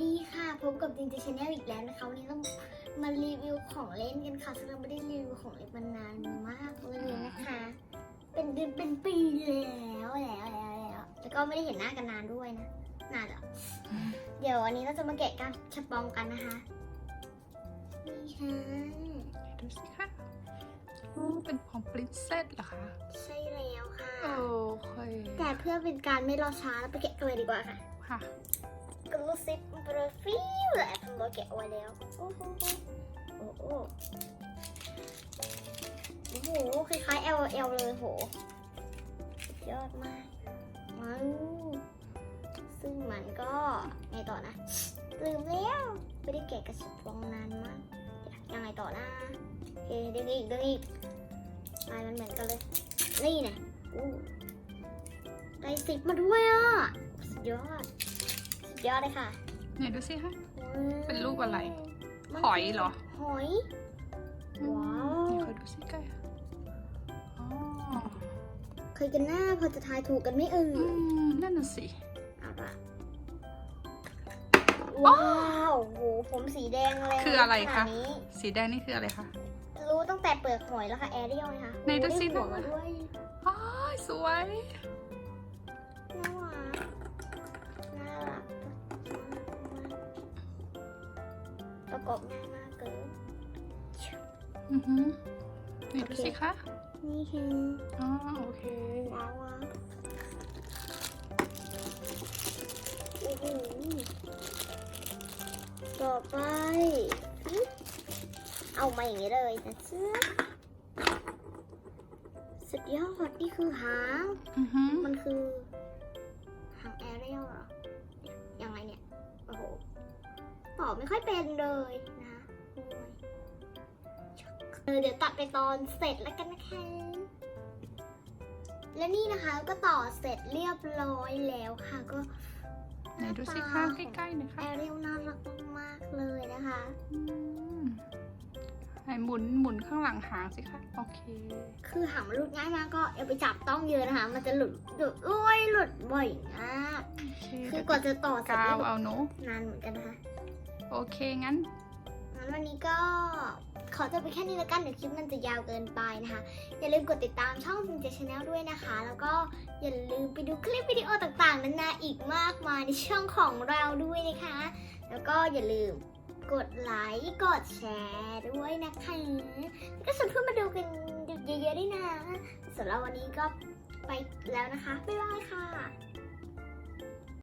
ดีค่ะพบกับจินจิชแนลอีกแล้วนะคะวันนี้เรามารีวิวของเล่นกันค่ะซึ่งเราไม่ได้รีวิวของเล่นมานานมากเลยนะคะ เป็นเดือนเป็นปีแล้วแล้วแล้วแล้วแล้วก็ไม่ได้เห็นหน้ากันนานด้วยนะนานแล้วเดี๋ยววันนี้เราจะมาแกะกันชะปองกันนะคะนี่ค่ะดูสิคะอู้เป็นของปรินเซสเหรอคะใช่แล้วค่ะโอเคแต่เพื่อเป็นการไม่รอช้าเราไปแกะกันเลยดีกว่าค่ะค่ะ กลูซิปโปรฟิลแอบผมแกะเอาไว้แล้ว โอ้โหโอ้โหโอ้โหคล้ายๆ L L เลยโหสุดยอดมากว้าวซึ่งมันก็ ไงต่อนะ ลืมแล้ว ไม่ได้แกะกระสุนฟองนานมากยังไงต่อนะโอเคดึงอีกดึงอีกลายมันเหมือนกันเลย นี่ไงอู้ได้สิบมาด้วยอะ สุดยอด ยอดเลยค่ะเนี่ยดูสิคะเป็นรูปอะไรมันหอยเหรอ หอย ว้าวนี่เขาดูสิใกล้อ๋อเคยกันหน้าพอจะทายถูกกันไหม่เอ่ยอืมนั่นน่ะสิอะปะว้าวโหผมสีแดงเลยคืออะไรขคะนาดนี้สีแดงนี่คืออะไรคะ รู้ตั้งแต่เปลือกหอยแล้วค่ะแอเรียลนะคะไหนดูสิโอ้ได้หัวมาด้วยอ๋อสวย น่ารัก น่ารัก ประกอบง่ายมากเกินอือหือนี่ดูสิคะ นี่คืออ๋อโอเคว้าวว้าวโอ้โหต่อไป เอามาอย่างนี้เลยนะเชื่อสุดยอดนี่คือหาง อือหือมันคือ อบไม่ค่อยเป็นเลยนะโอ้ยเออเดี๋ยวตัดไปตอนเสร็จแล้วกันนะคะ และนี่นะคะก็ต่อเสร็จเรียบร้อยแล้วค่ะก็ไหนดูสิคะใกล้ๆหน่อยแอค่ะเรียลน่ารักมากๆเลยนะคะอืม ไหนหมุนหมุนข้างหลังหางสิคะโอเค คือหางมันหลุดง่ายมากก็อย่าไปจับต้องเยอะนะคะ มันจะหลุดหลุดอุ้ยหลุดบ่อยมากโอเคคือกว่าจะต่อเสร็จกานี่วแบบเอาหนูนานเหมือนกันนะคะโอเคงั้นงั้นวันนี้ก็ขอจบไปแค่นี้แล้วกันเดี๋ยวคลิปมันจะยาวเกินไปนะคะ อย่าลืมกดติดตามช่องจินเจชาแนลด้วยนะคะ แล้วก็อย่าลืมไปดูคลิปวิดีโอต่างๆนานาอีกมากมายในช่องของเราด้วยนะคะ แล้วก็อย่าลืม กดไลค์ กดแชร์ด้วยนะคะ แล้วก็ชวนเพื่อนมาดูกันเยอะๆด้วยนะสำหรับวันนี้ก็ไปแล้วนะคะ บ๊ายบายค่ะ